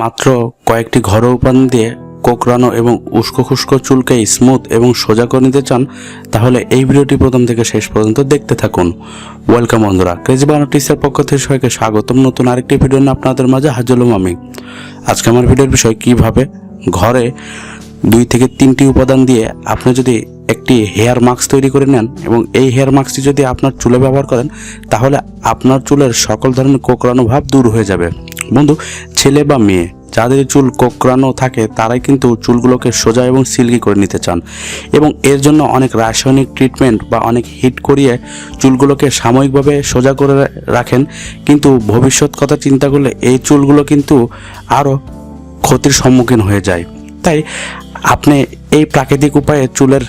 মাত্র কয়েকটি ঘরোয়া উপাদান দিয়ে কোকড়ানো এবং উস্কো খুস্কো চুলকে স্মুথ এবং সোজা করে নিতে চান, তাহলে এই ভিডিওটি প্রথম থেকে শেষ পর্যন্ত দেখতে থাকুন। ওয়েলকাম বন্ধুরা, ক্রেজি বানোটিসের পক্ষ থেকে সবাইকে স্বাগতম। নতুন আরেকটি ভিডিও নিয়ে আপনাদের মাঝে হাজলুম আমি। আজকে আমার ভিডিওর বিষয় কীভাবে ঘরে দুই থেকে তিনটি উপাদান দিয়ে আপনি যদি একটি হেয়ার মাস্ক তৈরি করে নেন এবং এই হেয়ার মাস্কটি যদি আপনার চুলে ব্যবহার করেন, তাহলে আপনার চুলের সকল ধরনের কোকড়ানো ভাব দূর হয়ে যাবে। বন্ধু, ছেলে বা মেয়ে, যাদের চুল কোকড়ানো থাকে, তারাই কিন্তু চুলগুলোকে সোজা এবং সিল্কি করে নিতে চান। এবং এর জন্য অনেক রাসায়নিক ট্রিটমেন্ট বা অনেক হিট করিয়ে চুলগুলোকে সাময়িকভাবে সোজা করে রাখেন। কিন্তু ভবিষ্যৎ কথা চিন্তা করলে এই চুলগুলো কিন্তু আরও ক্ষতির সম্মুখীন হয়ে যায়। তাই আপনি এই প্রাকৃতিক উপায়ে চুলের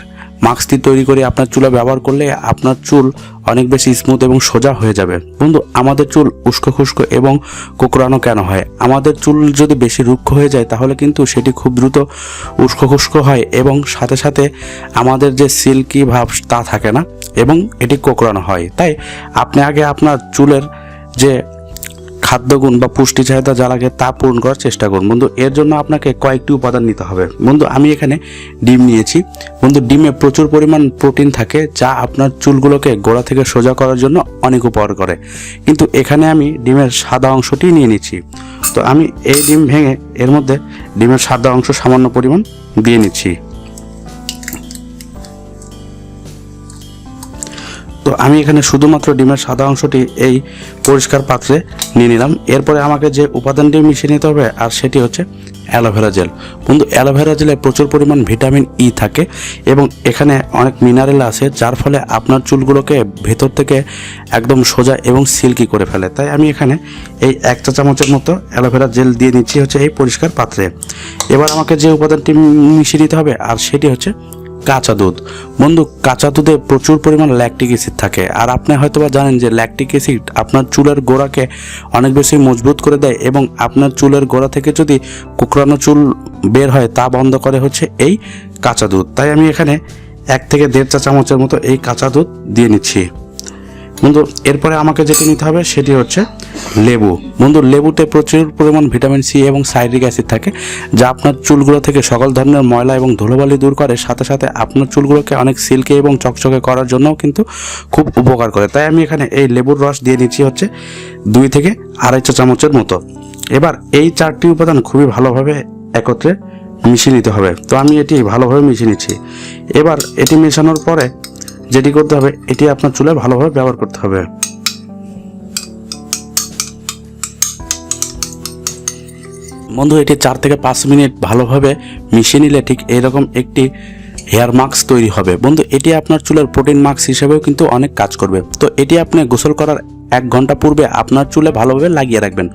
মাস্কটি তৈরি করে আপনার চুলে ব্যবহার করলে আপনার চুল অনেক বেশি স্মুথ এবং সোজা হয়ে যাবে। বন্ধু, আমাদের চুল উস্কো খুস্কো এবং কোকড়ানো কেন হয়? আমাদের চুল যদি বেশি রুক্ষ হয়ে যায়, তাহলে কিন্তু সেটি খুব দ্রুত উস্কো খুস্কো হয় এবং সাথে সাথে আমাদের যে সিল্কি ভাব তা থাকে না এবং এটি কোকড়ানো হয়। তাই আপনি আগে আপনার চুলের যে খাদ্যগুণ বা পুষ্টি চাহিদা যা লাগে তা পূরণ করার চেষ্টা করুন। বন্ধু, এর জন্য আপনাকে কয়েকটি উপাদান নিতে হবে। বন্ধু, আমি এখানে ডিম নিয়েছি। বন্ধু, ডিমে প্রচুর পরিমাণ প্রোটিন থাকে যা আপনার চুলগুলোকে গোড়া থেকে সোজা করার জন্য অনেক উপকার করে। কিন্তু এখানে আমি ডিমের সাদা অংশটি নিয়ে নিচ্ছি। তো আমি এই ডিম ভেঙে এর মধ্যে ডিমের সাদা অংশ সামান্য পরিমাণ দিয়ে নিচ্ছি। তো আমি এখানে শুধুমাত্র ডিমের সাদা অংশটি এই পরিষ্কার পাত্রে নিয়ে নিলাম। এরপরে আমাকে যে উপাদানটি মিশিয়ে নিতে হবে, আর সেটি হচ্ছে অ্যালোভেরা জেল। বন্ধু, অ্যালোভেরা জেলে প্রচুর পরিমাণ ভিটামিন ই থাকে এবং এখানে অনেক মিনারেল আছে, যার ফলে আপনার চুলগুলোকে ভেতর থেকে একদম সোজা এবং সিল্কি করে ফেলে। তাই আমি এখানে এই এক চা চামচের মতো অ্যালোভেরা জেল দিয়ে নিচ্ছি হচ্ছে এই পরিষ্কার পাত্রে। এবার আমাকে যে উপাদানটি মিশিয়ে নিতে হবে, আর সেটি হচ্ছে কাঁচা দুধ। বন্ধু, কাঁচা দুধে প্রচুর পরিমাণ ল্যাকটিক অ্যাসিড থাকে। আর আপনি হয়তোবা জানেন যে ল্যাকটিক অ্যাসিড আপনার চুলের গোড়াকে অনেক বেশি মজবুত করে দেয় এবং আপনার চুলের গোড়া থেকে যদি কুকরানো চুল বের হয়, তা বন্ধ করে হচ্ছে এই কাঁচা দুধ। তাই আমি এখানে এক থেকে দেড় চা চামচের মতো এই কাঁচা দুধ দিয়ে নিচ্ছি। বন্ধু, এরপরে আমাকে যেটি নিতে হবে সেটি হচ্ছে লেবু। বন্ধু, লেবুতে প্রচুর পরিমাণ ভিটামিন সি এবং সাইট্রিক অ্যাসিড থাকে, যা আপনার চুলগুলো থেকে সকল ধরনের ময়লা এবং ধুলোবালি দূর করে। সাথে সাথে আপনার চুলগুলোকে অনেক সিল্কে এবং চকচকে করার জন্যও কিন্তু খুব উপকার করে। তাই আমি এখানে এই লেবুর রস দিয়ে নিচ্ছি হচ্ছে দুই থেকে আড়াই চা চামচের মতো। এবার এই চারটি উপাদান খুবই ভালোভাবে একত্রে মিশিয়ে নিতে হবে। তো আমি এটি ভালোভাবে মিশিয়ে নিচ্ছি। এবার এটি মেশানোর পরে যেটি করতে হবে, এটি আপনার চুলে ভালোভাবে ব্যবহার করতে হবে। বন্ধু, এটি চার থেকে পাঁচ মিনিট ভালোভাবে মিশিয়ে নিলে ঠিক এরকম একটি হেয়ার মাস্ক তৈরি হবে। বন্ধু, এটি আপনার চুলের প্রোটিন মাস্ক হিসেবেও কিন্তু অনেক কাজ করবে। তো এটি আপনি গোসল করার এক ঘণ্টা পূর্বে আপনার চুলে ভালোভাবে লাগিয়ে রাখবেন।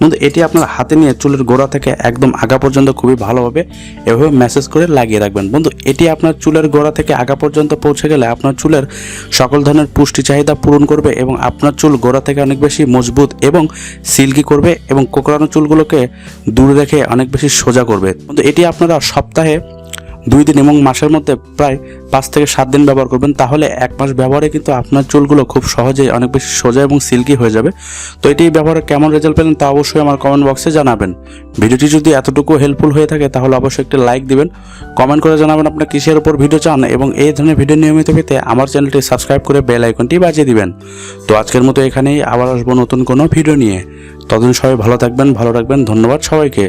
বন্ধু এটি আপনার হাতে নিয়ে চুলের গোড়া থেকে একদম আগা পর্যন্ত খুবই ভালোভাবে এভাবে ম্যাসেজ করে লাগিয়ে রাখবেন। বন্ধু, এটি আপনার চুলের গোড়া থেকে আগা পর্যন্ত পৌঁছে গেলে আপনার চুলের সকল ধরনের পুষ্টি চাহিদা পূরণ করবে এবং আপনার চুল গোড়া থেকে অনেক বেশি মজবুত এবং সিল্কি করবে এবং কোকড়ানো চুলগুলোকে দূরে রেখে অনেক বেশি সোজা করবে। কিন্তু এটি আপনারা সপ্তাহে দুই দিন এবং মাসের মধ্যে প্রায় পাঁচ থেকে সাত দিন ব্যবহার করবেন, তাহলে এক মাস ব্যবহারে কিন্তু আপনার চুলগুলো খুব সহজেই অনেক বেশি সোজা এবং সিল্কি হয়ে যাবে। তো এটি ব্যবহারে কেমন রেজাল্ট পেলেন তা অবশ্যই আমার কমেন্ট বক্সে জানাবেন। ভিডিওটি যদি এতটুকু হেল্পফুল হয়ে থাকে, তাহলে অবশ্যই একটি লাইক দিবেন। কমেন্ট করে জানাবেন আপনার কিসের উপর ভিডিও চান এবং এই ধরনের ভিডিও নিয়মিত পেতে আমার চ্যানেলটি সাবস্ক্রাইব করে বেল আইকনটি বাজিয়ে দিবেন। তো আজকের মতো এখানেই আবার আসব নতুন কোনো ভিডিও নিয়ে। ততদিন সবাই ভালো থাকবেন, ভালো রাখবেন, ধন্যবাদ সবাইকে।